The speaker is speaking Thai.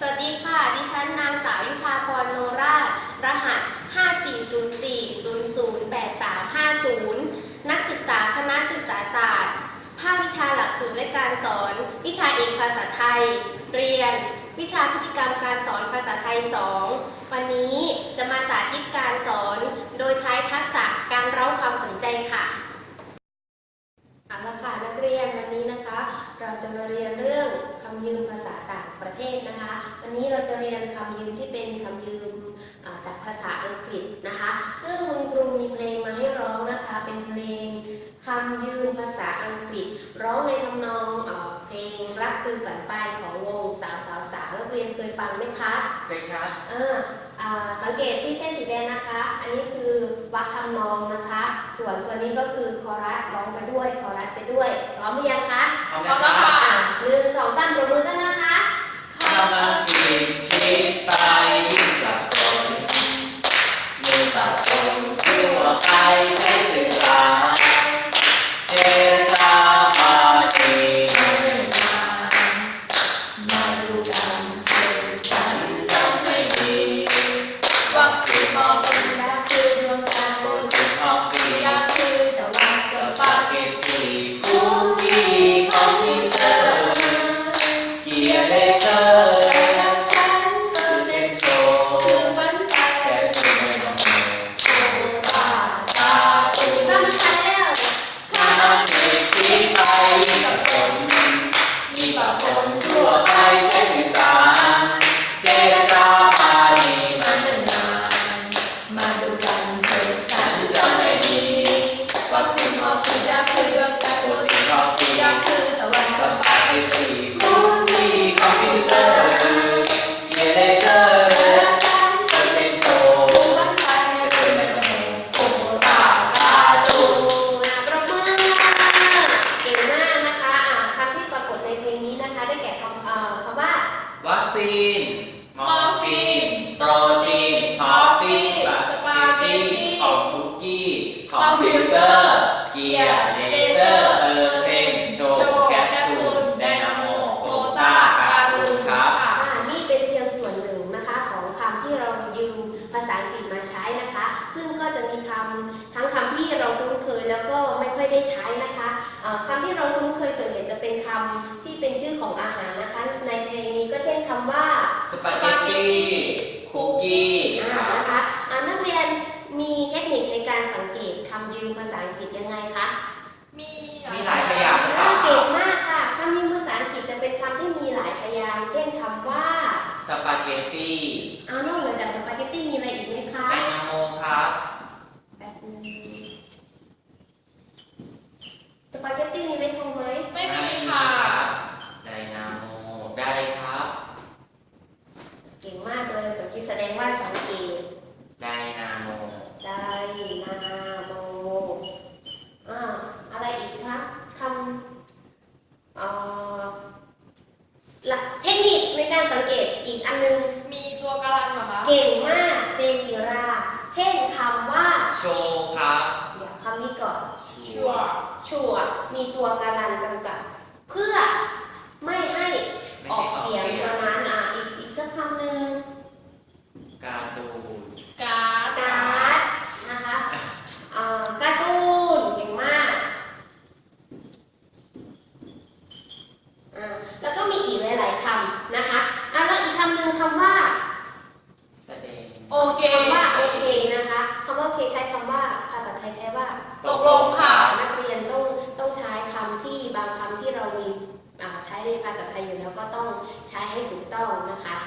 สวัสดีค่ะ ดิฉันนางสาวยุพาพรโนรา รหัส 5404008350 นักศึกษาคณะศึกษาศาสตร์ ภาควิชาหลักสูตรและการสอน วิชาเอกภาษาไทย เรียน วิชาพฤติกรรมการสอนภาษาไทย 2 วันนี้จะมาสาธิตการสอน โดยใช้ทักษะการเร้าความสนใจค่ะ เอาละค่ะนักเรียนวันนี้นะคะ เราจะมาเรียนเรื่องคำยืมภาษาต่างประเท ศนะคะ วันนี้เราจะเรียนคำยืมที่เป็นคำยืมอ่าจากภาษาอังกฤษนะคะ ซึ่งคุณครูมีเพลงมาให้ร้องนะคะ เป็นเพลงคำยืมภาษาอังกฤษ ร้องในทำนองเอ่อเพลงรักคือฝันไปของวงสาวสาวสาวนักเรียนเคยฟังไหมคะเคยครับเอออ่าสังเกตที่เส้นสีแดงนะคะ อันนี้คือวักทำนองนะคะ ส่วนตัวนี้ก็คือคอรัสร้องไปด้วย คอรัสไปด้วย พร้อมหรือยังคะพร้อมพร้อมแล้แล้ววครัค่ะบอะหนึ่งสองสามปรบมือกันนะคะ กำลังคิดคิดไปยิ่งสับสนมือตัดตรงทั่วไปใช้สื่อสารเจรจาปาจีไม่ได้มามาดูกันเชิญฉันจำไม่ดี วัคซีนมอร์ฟีน รักคือดวงตา โปรตีนคอฟฟี่ ยาคือแต่ว่าส ส ปา ปาเกตตีคุกกี้คอมพิวเตอร์เกียร์เลเซอร์และฉันเซอร์เซนโชว์ คือฝันไป แค่สิ่งไม่ต้องเม โอ้ตา ตาตู ถ้าไม่ใช่แล้ว ข้ามันมีคิดไปกับคนมีปะป นทั่ ซีนมอร์ฟีนโปรตีนคอฟฟี่สปาเกตตี้ของคุกกี้คอมพิวเตอร์ เกียร์เลเซอร์เปอร์เซ็นต์โชว์แคปซูลไดนาโมโควต้าการ์ตูนครับ อ่านี่เป็นเพียงส่วนหนึ่งนะคะของคำที่เรายืมภาษาอังกฤษมาใช้นะคะ ซึ่งก็จะมีคำทั้งคำที่เราคุ้นเคยแล้วก็ไม่ค่อยได้ใช้นะคะเอ่อคำที่ เราคุ้นเคยส่วนใหญ่จะเป็นคำที่เป็นชื่อของอาหารนะคะ ในเพลงนี้ก็เช่นคำว่า สปาเกตตี้คุกกี้อ่านะคะอ่านักเรียนมีเทคนิคในการสังเกตคำยืมภาษาอังกฤษยังไงคะ มี มีหลายพยางค์หรือเป อ่า ล่า เก่งมากค่ะคำยืมภาษาอังกฤษจะเป็นคำที่มีหลายพยางค์เช่นคำว่า สปาเกตตี้ เอานอกเหนือจากสปาเกตตี้มีอะไรอีกไหมคะ ไดนาโมครับ แบบนี้สปาเกตตี้มีไหมทงไหม ไม่มีค่ะ ไดนาโม ได้ครับ เก่งมากเลยสังเกตแสดงว่าสังเกต ไดนาโม ไดนาโมอ่าอะไรอีกคะคำเอ่อห ลักเทคนิคในการสังเกตอีกอันนึง มีตัวการันเหรอคะเก่งมากเจนจิรา เช่นคำว่า โชว์ครับเดี๋ยวคำนี้ก่อน ชัวร์ชัวร์มีตัวการันกำกับ เพื่อไม่ให้ออกเสียงตัวนั้นอะอีกอีกสักคำหนึ่ง การ์ตูน การ์ด การ์ดนะคะเอ่อการ์ตูนเก่งมากอ่าแล้วก็มีอีกหลาย ๆคำนะคะอะแล้วอีกคำหนึ่งคำว่า แสดง โอเค คำว่าโอเคนะคะคำว่าโอเคใช้คำว่าภาษาไทยใช้ว่า ตกลงค่ะ นักเรียนต้องต้องใช้คำที่บางคำที่เรามีอ่าใช้ใน ภาษาไทยอยู่แล้วก็ต้องใช้ให้ถูกต้องนะคะ